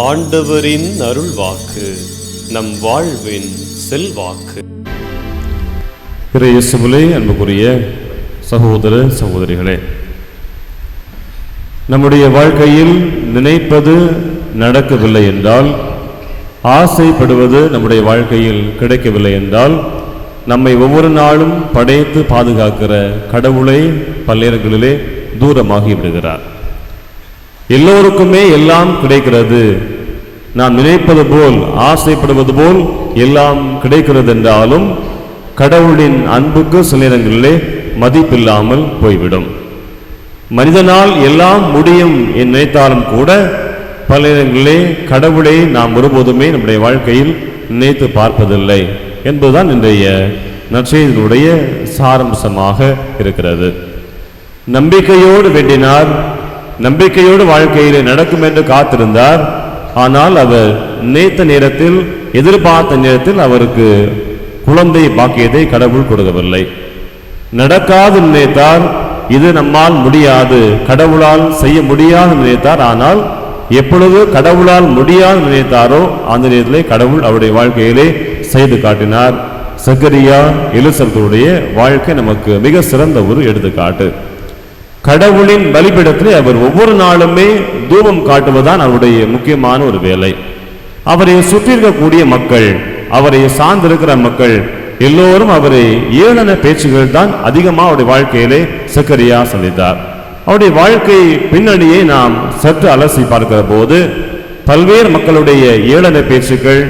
ஆண்டவரின் அருள்வாக்கு நம் வாழ்வின் செல்வாக்கு. இறையேசுவிலே அன்புக்குரிய சகோதர சகோதரிகளே நம்முடைய வாழ்க்கையில் நினைப்பது நடக்கவில்லை என்றால் ஆசைப்படுவது நம்முடைய வாழ்க்கையில் கிடைக்கவில்லை என்றால் நம்மை ஒவ்வொரு நாளும் படைத்து பாதுகாக்கிற கடவுளை பல்லேரங்களிலே தூரமாகி விடுகிறார் எல்லோருக்குமே எல்லாம் கிடைக்கிறது. நாம் நினைப்பது போல் ஆசைப்படுவது போல் எல்லாம் கிடைக்கிறது என்றாலும் கடவுளின் அன்புக்கு சில நேரங்களிலே மதிப்பில்லாமல் போய்விடும். மனிதனால் எல்லாம் முடியும் என்று நினைத்தாலும் கூட பல நேரங்களிலே கடவுளை நாம் ஒருபோதுமே நம்முடைய வாழ்க்கையில் நினைத்து பார்ப்பதில்லை என்பதுதான் இன்றைய நற்செய்தியினுடைய சாரம்சமாக இருக்கிறது. நம்பிக்கையோடு வேண்டினார் நம்பிக்கையோடு வாழ்க்கையிலே நடக்கும் என்று காத்திருந்தார் ஆனால் அவர் நினைத்த நேரத்தில் எதிர்பார்த்த நேரத்தில் அவருக்கு குழந்தை பாக்கியத்தை கடவுள் கொடுக்கவில்லை. நடக்காது நினைத்தார். இது நம்மால் முடியாது. கடவுளால் செய்ய முடியாது நினைத்தார். ஆனால் எப்பொழுது கடவுளால் முடியாது நினைத்தாரோ அந்த நேரத்திலே கடவுள் அவருடைய வாழ்க்கையிலே செய்து காட்டினார். சக்கரியா எலிசபத்துடைய வாழ்க்கை நமக்கு மிக சிறந்த ஒரு எடுத்துக்காட்டு. கடவுளின் பலிபீடத்தில் அவர் ஒவ்வொரு நாளுமே தூபம் காட்டுவதுதான் அவருடைய முக்கியமான ஒரு வேலை. அவரை சுற்றி இருக்கக்கூடிய மக்கள் அவரை சார்ந்திருக்கிற மக்கள் எல்லோரும் அவரை ஏளன பேச்சுகள் தான் அதிகமாக அவருடைய வாழ்க்கையிலே சக்கரியா சந்தித்தார். அவருடைய வாழ்க்கை பின்னணியை நாம் சற்று அலசி பார்க்கிற போது பல்வேறு மக்களுடைய ஏளன பேச்சுக்கள்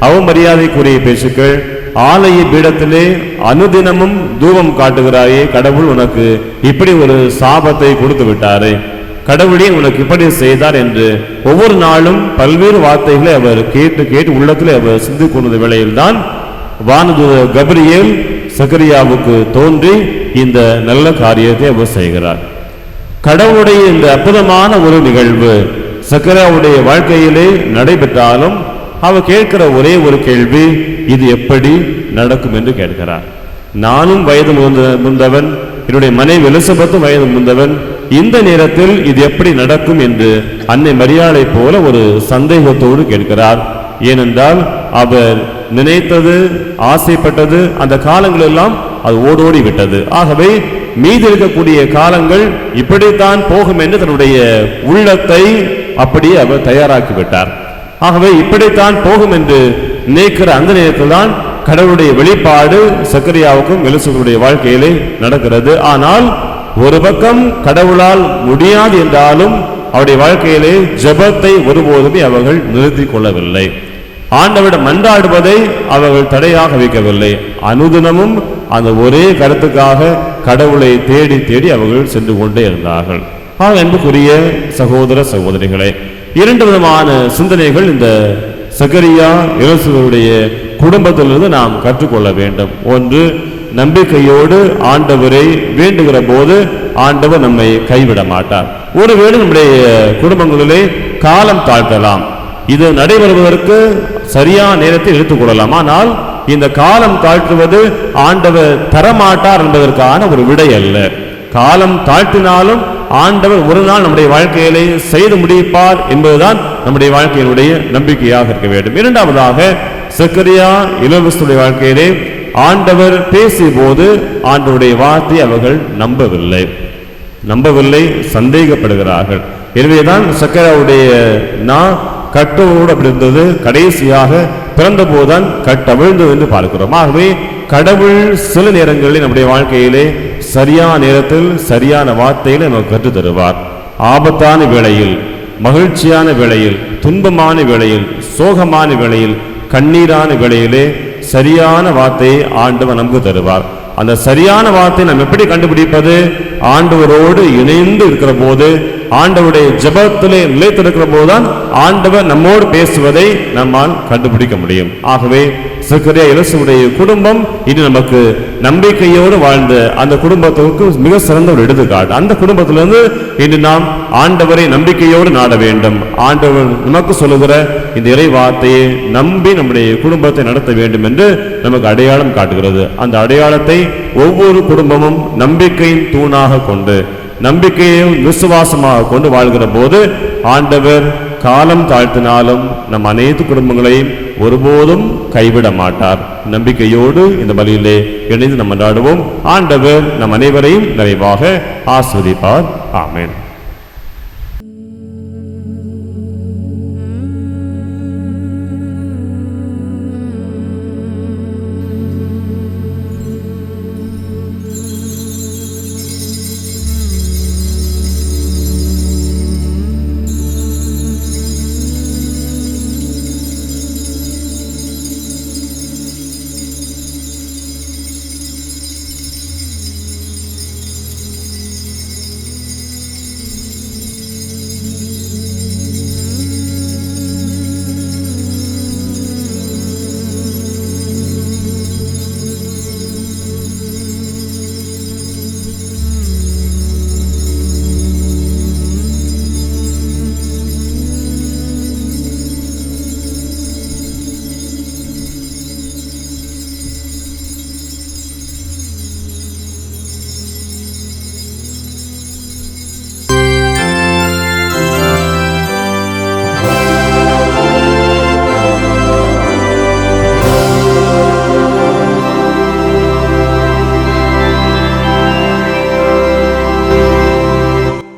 அவமரியாதைக்குரிய பேச்சுக்கள் ஆலய பீடத்திலே அனுதினமும் தூபம் காட்டுகிறாயே கடவுள் உனக்கு இப்படி ஒரு சாபத்தை கொடுத்து விட்டாரே. கடவுளே உனக்கு இப்படி செய்தார் என்று ஒவ்வொரு நாளும் பல்வேறு வார்த்தைகளை அவர் கேட்டு கேட்டு உள்ளத்திலே அவர் சிந்து கொண்ட வேளையில்தான் வானது கபிரியல் சக்கரியாவுக்கு தோன்றி இந்த நல்ல காரியத்தை அவர் செய்கிறார். கடவுளுடைய இந்த அற்புதமான ஒரு நிகழ்வு சக்கராவுடைய வாழ்க்கையிலே நடைபெற்றாலும் அவர் கேட்கிற ஒரே ஒரு கேள்வி இது எப்படி நடக்கும் என்று கேட்கிறார். நானும் வயது முந்தவன் என்னுடைய மனைவி எலிசபெத்தும் வயது முந்தவன் இந்த நேரத்தில் இது எப்படி நடக்கும் என்று அன்னை மரியாதை போல ஒரு சந்தேகத்தோடு கேட்கிறார். ஏனென்றால் அவர் நினைத்தது ஆசைப்பட்டது அந்த காலங்கள் எல்லாம் அது ஓடோடி விட்டது ஆகவே மீதி இருக்கக்கூடிய காலங்கள் இப்படித்தான் போகும் என்று தன்னுடைய உள்ளத்தை அப்படியே அவர் தயாராக்கி விட்டார் ஆகவே இப்படித்தான் போகும் என்று நினைக்கிற அந்த நேரத்தில் தான் கடவுளுடைய வெளிப்பாடு சக்கரியாவுக்கும் எலிசபெத்துடைய வாழ்க்கையிலே நடக்கிறது. ஆனால் ஒரு பக்கம் கடவுளால் முடியாது என்றாலும் அவருடைய வாழ்க்கையிலே ஜெபத்தை ஒருபோதுமே அவர்கள் நிறுத்தி கொள்ளவில்லை. ஆண்டவிடம் மன்றாடுவதை அவர்கள் தடையாக வைக்கவில்லை. அனுதினமும் அந்த ஒரே கருத்துக்காக கடவுளை தேடி தேடி அவர்கள் சென்று கொண்டே இருந்தார்கள். ஆக அன்புக்குரிய சகோதர சகோதரிகளே இரண்டு விதமான சிந்தனைகள் இந்த சகரியா இயேசுவுடைய குடும்பத்திலிருந்து நாம் கற்றுக்கொள்ள வேண்டும். ஒன்று நம்பிக்கையோடு ஆண்டவரை வேண்டுகிற போது ஆண்டவர் நம்மை கைவிட மாட்டார். ஒருவேளை நம்முடைய குடும்பங்களிலே காலம் தாழ்த்தலாம். இது நடைபெறுவதற்கு சரியான நேரத்தை எடுத்துக்கொள்ளலாம் ஆனால் இந்த காலம் தாழ்த்துவது ஆண்டவர் தரமாட்டார் என்பதற்கான ஒரு விடை அல்ல. காலம் தாழ்த்தினாலும் ஆண்டவர் ஒரு நாள் நம்முடைய வாழ்க்கையிலே செய்து முடிப்பார் என்பதுதான் நம்முடைய வாழ்க்கையினுடைய நம்பிக்கையாக இருக்க வேண்டும். இரண்டாவதாக சக்கரியா இளவரசுடைய வாழ்க்கையிலே ஆண்டவர் பேசிய போது ஆண்டவருடைய வார்த்தை அவர்கள் நம்பவில்லை. நம்பவில்லை சந்தேகப்படுகிறார்கள். எனவேதான் சக்கராவுடைய நான் கட்டோடு அப்படி இருந்தது. கடைசியாக பிறந்தபோதுதான் கட்டவிழ்ந்தது என்று பார்க்கிறோம். ஆகவே கடவுள் சில நேரங்களில் நம்முடைய வாழ்க்கையிலே சரியான நேரத்தில் சரியான வார்த்தைகளை நமக்கு கற்றுத் தருவார். ஆபத்தான வேளையில் மகிழ்ச்சியான வேளையில் துன்பமான வேளையில் சோகமான வேளையில் கண்ணீரான வேளையிலே சரியான வார்த்தையை ஆண்டவர் நமக்கு தருவார். அந்த சரியான வார்த்தையை நாம் எப்படி கண்டுபிடிப்பது? ஆண்டவரோடு இணைந்து இருக்கிற போது ஆண்டவருடைய ஜபத்திலே நிலைத்திருக்கிற போதுதான் ஆண்டவர் நம்மோடு பேசுவதை நம்மால் கண்டுபிடிக்க முடியும். ஆகவே சக்கரியா இலசுடைய குடும்பம் இது நமக்கு நம்பிக்கையோடு வாழ்ந்த அந்த குடும்பத்துக்கு மிக சிறந்த ஒரு எடுத்துக்காட்டு. அந்த குடும்பத்திலிருந்து இன்று நாம் ஆண்டவரை நம்பிக்கையோடு நாட வேண்டும். ஆண்டவர் நமக்கு சொல்லுகிற இந்த இறை வார்த்தையை நம்பி நம்முடைய குடும்பத்தை நடத்த வேண்டும் என்று நமக்கு அடையாளம் காட்டுகிறது. அந்த அடையாளத்தை ஒவ்வொரு குடும்பமும் நம்பிக்கையின் தூணாக கொண்டு நம்பிக்கையையும் விசுவாசமாக கொண்டு வாழ்கிற போது ஆண்டவர் காலம் தாழ்த்தினாலும் நம் அனைத்து குடும்பங்களையும் ஒருபோதும் கைவிட மாட்டார். நம்பிக்கையோடு இந்த பலியிலே இணைந்து நம்ம நாடுவோம். ஆண்டவர் நம் அனைவரையும் நிறைவாக ஆஸ்வதிப்பார் ஆமேன்.